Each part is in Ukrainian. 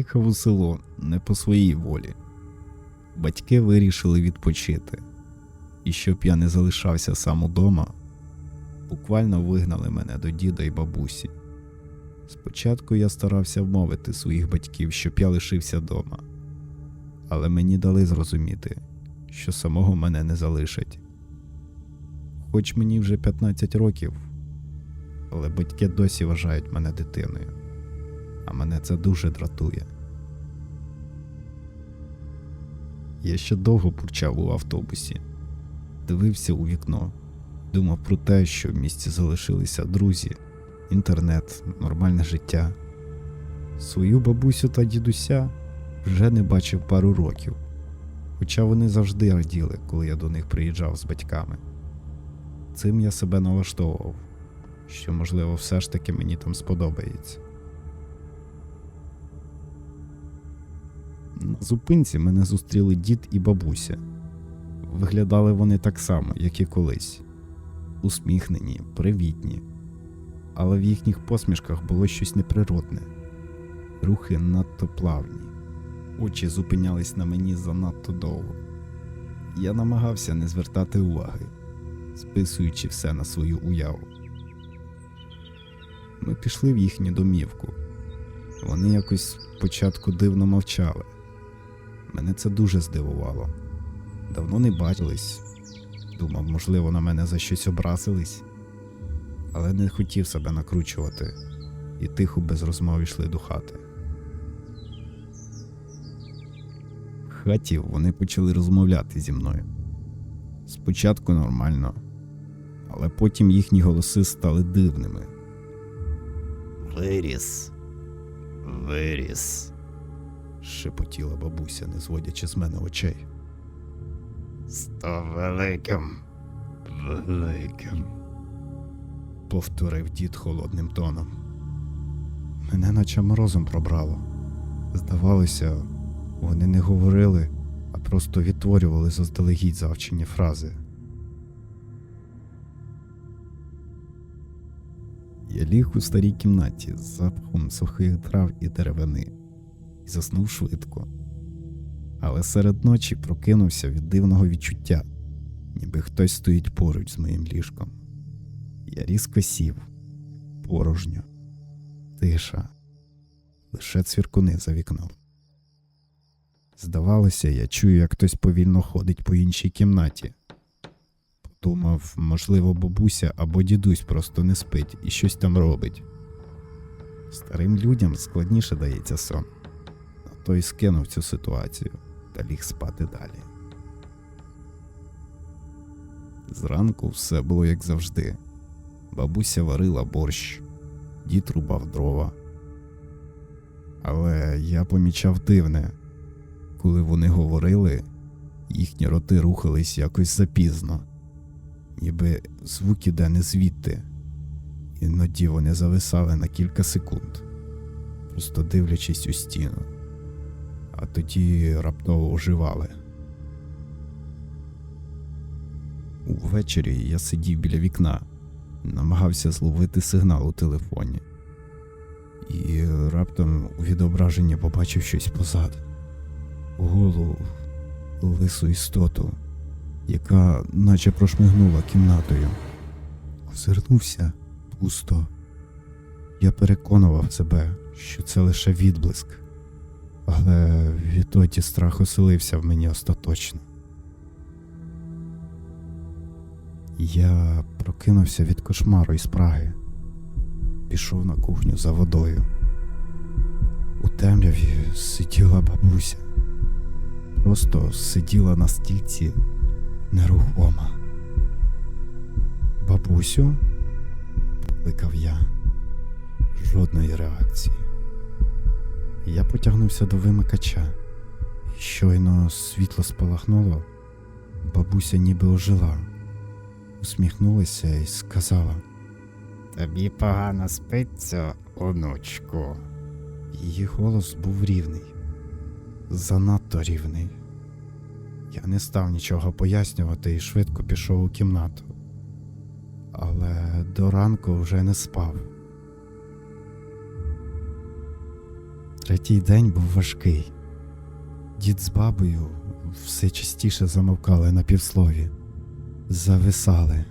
Я їхав у село не по своїй волі. Батьки вирішили відпочити, і щоб я не залишався сам удома, буквально вигнали мене до діда і бабусі. Спочатку я старався вмовити своїх батьків, щоб я лишився вдома, але мені дали зрозуміти, що самого мене не залишать. Хоч мені вже 15 років, але батьки досі вважають мене дитиною, а мене це дуже дратує. Я ще довго бурчав у автобусі, дивився у вікно, думав про те, що в місті залишилися друзі, інтернет, нормальне життя. Свою бабусю та дідуся вже не бачив пару років, хоча вони завжди раділи, коли я до них приїжджав з батьками. Цим я себе налаштовував, що, можливо, все ж таки мені там сподобається. На зупинці мене зустріли дід і бабуся. Виглядали вони так само, як і колись усміхнені, привітні, але в їхніх посмішках було щось неприродне, рухи надто плавні, очі зупинялись на мені занадто довго. Я намагався не звертати уваги, списуючи все на свою уяву. Ми пішли в їхню домівку. Вони якось спочатку дивно мовчали. Мене це дуже здивувало. Давно не бачились. Думав, можливо, на мене за щось образились, але не хотів себе накручувати і тихо без розмов йшли до хати. В хаті вони почали розмовляти зі мною. Спочатку нормально, але потім їхні голоси стали дивними. Виріс, виріс, шепотіла бабуся, не зводячи з мене очей. Сто великим, великим, повторив дід холодним тоном. Мене наче морозом пробрало. Здавалося, вони не говорили, а просто відтворювали заздалегідь завчені фрази. Я ліг у старій кімнаті з запахом сухих трав і деревини заснув швидко. Але серед ночі прокинувся від дивного відчуття, ніби хтось стоїть поруч з моїм ліжком. Я різко сів, порожньо, тиша, лише цвіркуни за вікном. Здавалося, я чую, як хтось повільно ходить по іншій кімнаті. Подумав, можливо, бабуся або дідусь просто не спить і щось там робить. Старим людям складніше дається сон, той скинув цю ситуацію та ліг спати далі. Зранку все було як завжди. Бабуся варила борщ, дід рубав дрова. Але я помічав дивне, коли вони говорили, їхні роти рухались якось запізно, ніби звук іде не звідти, іноді вони зависали на кілька секунд, просто дивлячись у стіну, а тоді раптово оживали. Увечері я сидів біля вікна, намагався зловити сигнал у телефоні, і раптом у відображенні побачив щось позаду голу лису істоту, яка наче прошмигнула кімнатою. Озирнувся пусто. Я переконував себе, що це лише відблиск, але відтоді страх оселився в мені остаточно. Я прокинувся від кошмару і спраги, пішов на кухню за водою. У темряві сиділа бабуся просто сиділа на стільці нерухома. Бабусю, покликав я, жодної реакції. Я потягнувся до вимикача. Щойно світло спалахнуло, бабуся ніби ожила, усміхнулася і сказала: Тобі погано спиться, онучку. Її голос був рівний, занадто рівний. Я не став нічого пояснювати і швидко пішов у кімнату. Але до ранку вже не спав. Третій день був важкий. Дід з бабою все частіше замовкали на півслові, зависали.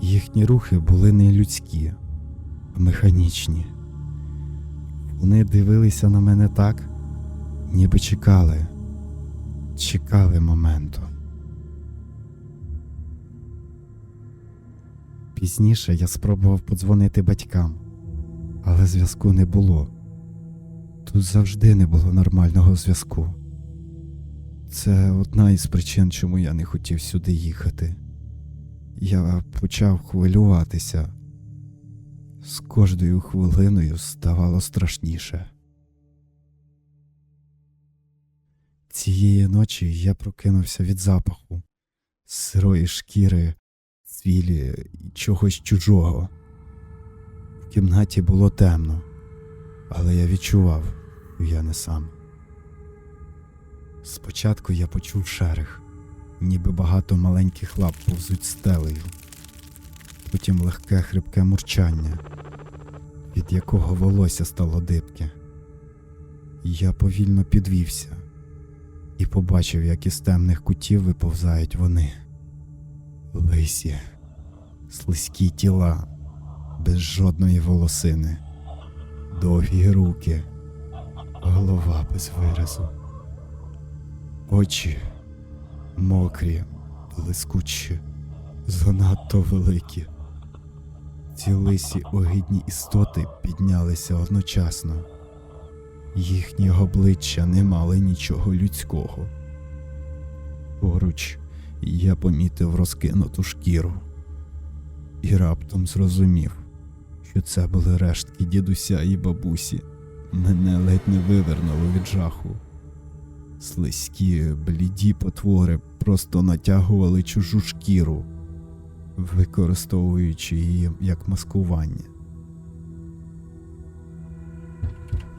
Їхні рухи були не людські, а механічні. Вони дивилися на мене так, ніби чекали, чекали моменту. Пізніше я спробував подзвонити батькам, але зв'язку не було. Тут завжди не було нормального зв'язку. Це одна із причин, чому я не хотів сюди їхати. Я почав хвилюватися. З кожною хвилиною ставало страшніше. Цієї ночі я прокинувся від запаху сирої шкіри, цвілі і чогось чужого. В кімнаті було темно, але я відчував, я не сам. Спочатку я почув шерех, ніби багато маленьких лап повзуть стелею, потім легке хрипке мурчання, від якого волосся стало дибке. Я повільно підвівся і побачив, як із темних кутів виповзають вони. Лисі, слизькі тіла, без жодної волосини, довгі руки, голова без виразу, очі мокрі, блискучі, занадто великі. Ці лисі огидні істоти піднялися одночасно. Їхні обличчя не мали нічого людського. Поруч я помітив розкинуту шкіру і раптом зрозумів, що це були рештки дідуся і бабусі. Мене ледь не вивернуло від жаху. Слизькі, бліді потвори просто натягували чужу шкіру, використовуючи її як маскування.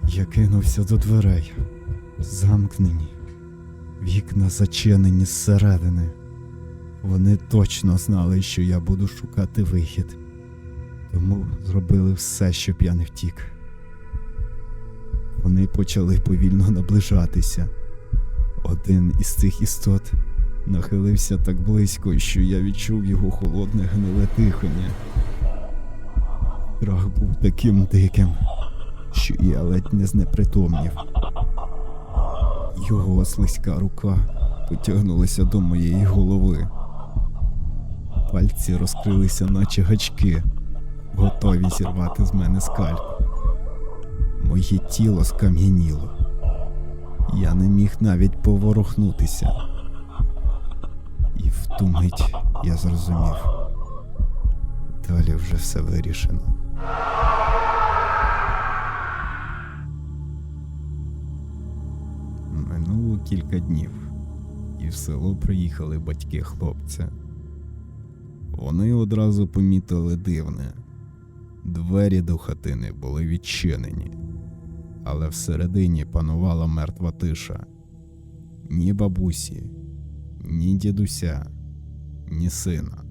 Я кинувся до дверей, замкнені, вікна зачинені зсередини. Вони точно знали, що я буду шукати вихід, тому зробили все, щоб я не втік. Вони почали повільно наближатися. Один із цих істот нахилився так близько, що я відчув його холодне гниле дихання. Страх був таким диким, що я ледь не знепритомнів. Його слизька рука потягнулася до моєї голови. Пальці розкрилися, наче гачки, готові зірвати з мене скальп. Моє тіло скам'яніло. Я не міг навіть поворухнутися. І в ту мить я зрозумів. Далі вже все вирішено. Минуло кілька днів, і в село приїхали батьки хлопця. Вони одразу помітили дивне. Двері до хатини були відчинені, але всередині панувала мертва тиша. Ні бабусі, ні дідуся, ні сина.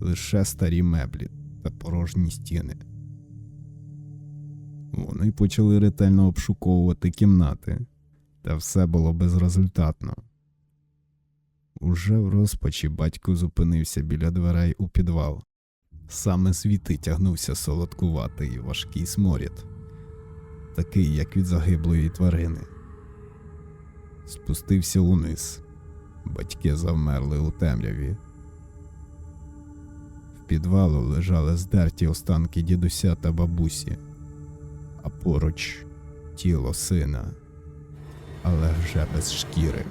Лише старі меблі та порожні стіни. Вони почали ретельно обшуковувати кімнати, та все було безрезультатно. Уже в розпачі батько зупинився біля дверей у підвал. Саме звідти тягнувся солодкуватий важкий сморід, такий, як від загиблої тварини. Спустився униз. Батьки завмерли у темряві. В підвалу лежали здерті останки дідуся та бабусі, а поруч тіло сина, але вже без шкіри.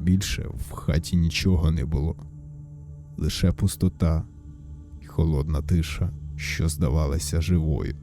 Більше в хаті нічого не було, лише пустота і холодна тиша, що здавалася живою.